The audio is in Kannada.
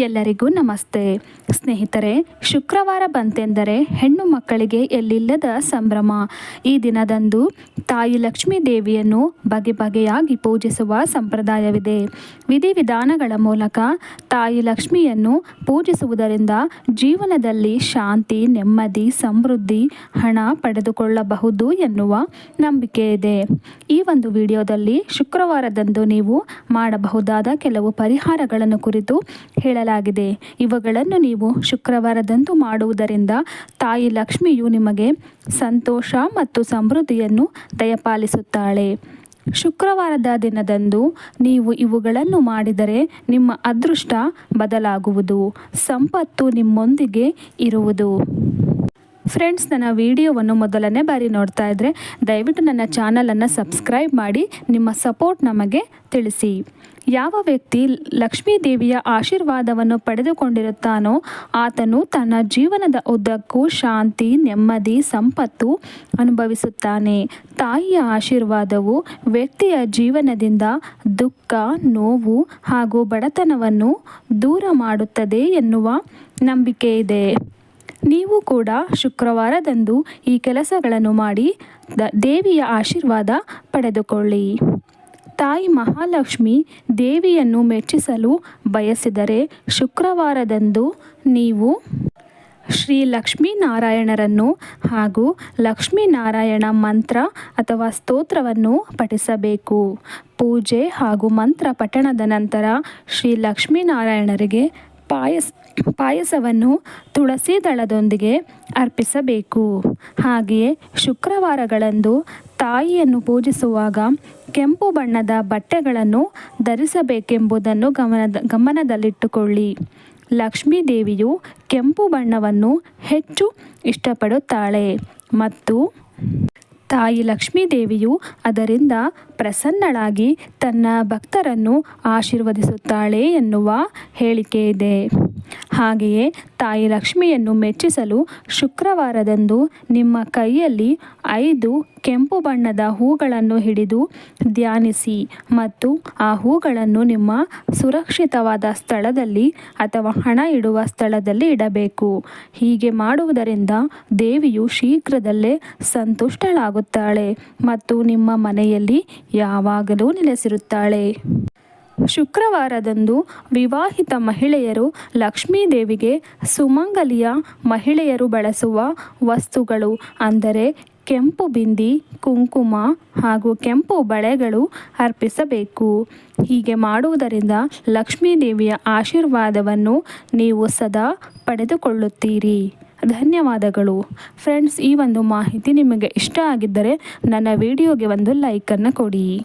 ಎಲ್ಲರಿಗೂ ನಮಸ್ತೆ. ಸ್ನೇಹಿತರೆ, ಶುಕ್ರವಾರ ಬಂತೆಂದರೆ ಹೆಣ್ಣು ಮಕ್ಕಳಿಗೆ ಎಲ್ಲಿಲ್ಲದ ಸಂಭ್ರಮ. ಈ ದಿನದಂದು ತಾಯಿ ಲಕ್ಷ್ಮೀ ದೇವಿಯನ್ನು ಬಗೆ ಬಗೆಯಾಗಿ ಪೂಜಿಸುವ ಸಂಪ್ರದಾಯವಿದೆ. ವಿಧಿವಿಧಾನಗಳ ಮೂಲಕ ತಾಯಿ ಲಕ್ಷ್ಮಿಯನ್ನು ಪೂಜಿಸುವುದರಿಂದ ಜೀವನದಲ್ಲಿ ಶಾಂತಿ, ನೆಮ್ಮದಿ, ಸಮೃದ್ಧಿ, ಹಣ ಪಡೆದುಕೊಳ್ಳಬಹುದು ಎನ್ನುವ ನಂಬಿಕೆ ಇದೆ. ಈ ಒಂದು ವಿಡಿಯೋದಲ್ಲಿ ಶುಕ್ರವಾರದಂದು ನೀವು ಮಾಡಬಹುದಾದ ಕೆಲವು ಪರಿಹಾರಗಳನ್ನು ಕುರಿತು ಹೇಳಲಾಗಿದೆ ಇವುಗಳನ್ನು ನೀವು ಶುಕ್ರವಾರದಂದು ಮಾಡುವುದರಿಂದ ತಾಯಿ ಲಕ್ಷ್ಮಿಯು ನಿಮಗೆ ಸಂತೋಷ ಮತ್ತು ಸಮೃದ್ಧಿಯನ್ನು ದಯಪಾಲಿಸುತ್ತಾಳೆ. ಶುಕ್ರವಾರದ ದಿನದಂದು ನೀವು ಇವುಗಳನ್ನು ಮಾಡಿದರೆ ನಿಮ್ಮ ಅದೃಷ್ಟ ಬದಲಾಗುವುದು. ಸಂಪತ್ತು ನಿಮ್ಮೊಂದಿಗೆ ಇರುವುದು. ಫ್ರೆಂಡ್ಸ್ ನನ್ನ ವಿಡಿಯೋವನ್ನು ಮೊದಲನೇ ಬಾರಿ ನೋಡ್ತಾ ಇದ್ದರೆ ದಯವಿಟ್ಟು ನನ್ನ ಚಾನಲನ್ನು ಸಬ್ಸ್ಕ್ರೈಬ್ ಮಾಡಿ, ನಿಮ್ಮ ಸಪೋರ್ಟ್ ನಮಗೆ ತಿಳಿಸಿ. ಯಾವ ವ್ಯಕ್ತಿ ಲಕ್ಷ್ಮೀ ದೇವಿಯ ಆಶೀರ್ವಾದವನ್ನು ಪಡೆದುಕೊಂಡಿರುತ್ತಾನೋ, ಆತನು ತನ್ನ ಜೀವನದ ಉದ್ದಕ್ಕೂ ಶಾಂತಿ, ನೆಮ್ಮದಿ, ಸಂಪತ್ತು ಅನುಭವಿಸುತ್ತಾನೆ. ತಾಯಿಯ ಆಶೀರ್ವಾದವು ವ್ಯಕ್ತಿಯ ಜೀವನದಿಂದ ದುಃಖ, ನೋವು ಹಾಗೂ ಬಡತನವನ್ನು ದೂರ ಮಾಡುತ್ತದೆ ಎನ್ನುವ ನಂಬಿಕೆ ಇದೆ. ನೀವು ಕೂಡ ಶುಕ್ರವಾರದಂದು ಈ ಕೆಲಸಗಳನ್ನು ಮಾಡಿ ದೇವಿಯ ಆಶೀರ್ವಾದ ಪಡೆದುಕೊಳ್ಳಿ. ತಾಯಿ ಮಹಾಲಕ್ಷ್ಮಿ ದೇವಿಯನ್ನು ಮೆಚ್ಚಿಸಲು ಬಯಸಿದರೆ ಶುಕ್ರವಾರದಂದು ನೀವು ಶ್ರೀ ಲಕ್ಷ್ಮೀನಾರಾಯಣರನ್ನು ಹಾಗೂ ಲಕ್ಷ್ಮೀನಾರಾಯಣ ಮಂತ್ರ ಅಥವಾ ಸ್ತೋತ್ರವನ್ನು ಪಠಿಸಬೇಕು. ಪೂಜೆ ಹಾಗೂ ಮಂತ್ರ ಪಠಣದ ನಂತರ ಶ್ರೀ ಲಕ್ಷ್ಮೀನಾರಾಯಣರಿಗೆ ಪಾಯಸ ಪಾಯಸವನ್ನು ತುಳಸಿ ದಳದೊಂದಿಗೆ ಅರ್ಪಿಸಬೇಕು. ಹಾಗೆಯೇ ಶುಕ್ರವಾರಗಳಂದು ತಾಯಿಯನ್ನು ಪೂಜಿಸುವಾಗ ಕೆಂಪು ಬಣ್ಣದ ಬಟ್ಟೆಗಳನ್ನು ಧರಿಸಬೇಕೆಂಬುದನ್ನು ಗಮನದ, ಗಮನದಲ್ಲಿಟ್ಟುಕೊಳ್ಳಿ. ಲಕ್ಷ್ಮೀ ದೇವಿಯು ಕೆಂಪು ಬಣ್ಣವನ್ನು ಹೆಚ್ಚು ಇಷ್ಟಪಡುತ್ತಾಳೆ ಮತ್ತು ತಾಯಿ ಲಕ್ಷ್ಮೀ ದೇವಿಯು ಅದರಿಂದ ಪ್ರಸನ್ನಳಾಗಿ ತನ್ನ ಭಕ್ತರನ್ನು ಆಶೀರ್ವದಿಸುತ್ತಾಳೆ ಎನ್ನುವ ಹೇಳಿಕೆ ಇದೆ. ಹಾಗೆಯೇ ತಾಯಿ ಲಕ್ಷ್ಮಿಯನ್ನು ಮೆಚ್ಚಿಸಲು ಶುಕ್ರವಾರದಂದು ನಿಮ್ಮ ಕೈಯಲ್ಲಿ ಐದು ಕೆಂಪು ಬಣ್ಣದ ಹೂಗಳನ್ನು ಹಿಡಿದು ಧ್ಯಾನಿಸಿ ಮತ್ತು ಆ ಹೂಗಳನ್ನು ನಿಮ್ಮ ಸುರಕ್ಷಿತವಾದ ಸ್ಥಳದಲ್ಲಿ ಅಥವಾ ಹಣ ಇಡುವ ಸ್ಥಳದಲ್ಲಿ ಇಡಬೇಕು. ಹೀಗೆ ಮಾಡುವುದರಿಂದ ದೇವಿಯು ಶೀಘ್ರದಲ್ಲೇ ಸಂತುಷ್ಟಳಾಗುತ್ತಾಳೆ ಮತ್ತು ನಿಮ್ಮ ಮನೆಯಲ್ಲಿ ಯಾವಾಗಲೂ ನೆಲೆಸಿರುತ್ತಾಳೆ. ಶುಕ್ರವಾರದಂದು ವಿವಾಹಿತ ಮಹಿಳೆಯರು ಲಕ್ಷ್ಮೀದೇವಿಗೆ ಸುಮಂಗಲಿಯ ಮಹಿಳೆಯರು ಬಳಸುವ ವಸ್ತುಗಳು, ಅಂದರೆ ಕೆಂಪು ಬಿಂದಿ, ಕುಂಕುಮ ಹಾಗೂ ಕೆಂಪು ಬಳೆಗಳು ಅರ್ಪಿಸಬೇಕು. ಹೀಗೆ ಮಾಡುವುದರಿಂದ ಲಕ್ಷ್ಮೀ ದೇವಿಯ ಆಶೀರ್ವಾದವನ್ನು ನೀವು ಸದಾ ಪಡೆದುಕೊಳ್ಳುತ್ತೀರಿ. ಧನ್ಯವಾದಗಳು. ಫ್ರೆಂಡ್ಸ್, ಈ ಒಂದು ಮಾಹಿತಿ ನಿಮಗೆ ಇಷ್ಟ ಆಗಿದ್ದರೆ ನನ್ನ ವಿಡಿಯೋಗೆ ಒಂದು ಲೈಕನ್ನು ಕೊಡಿ.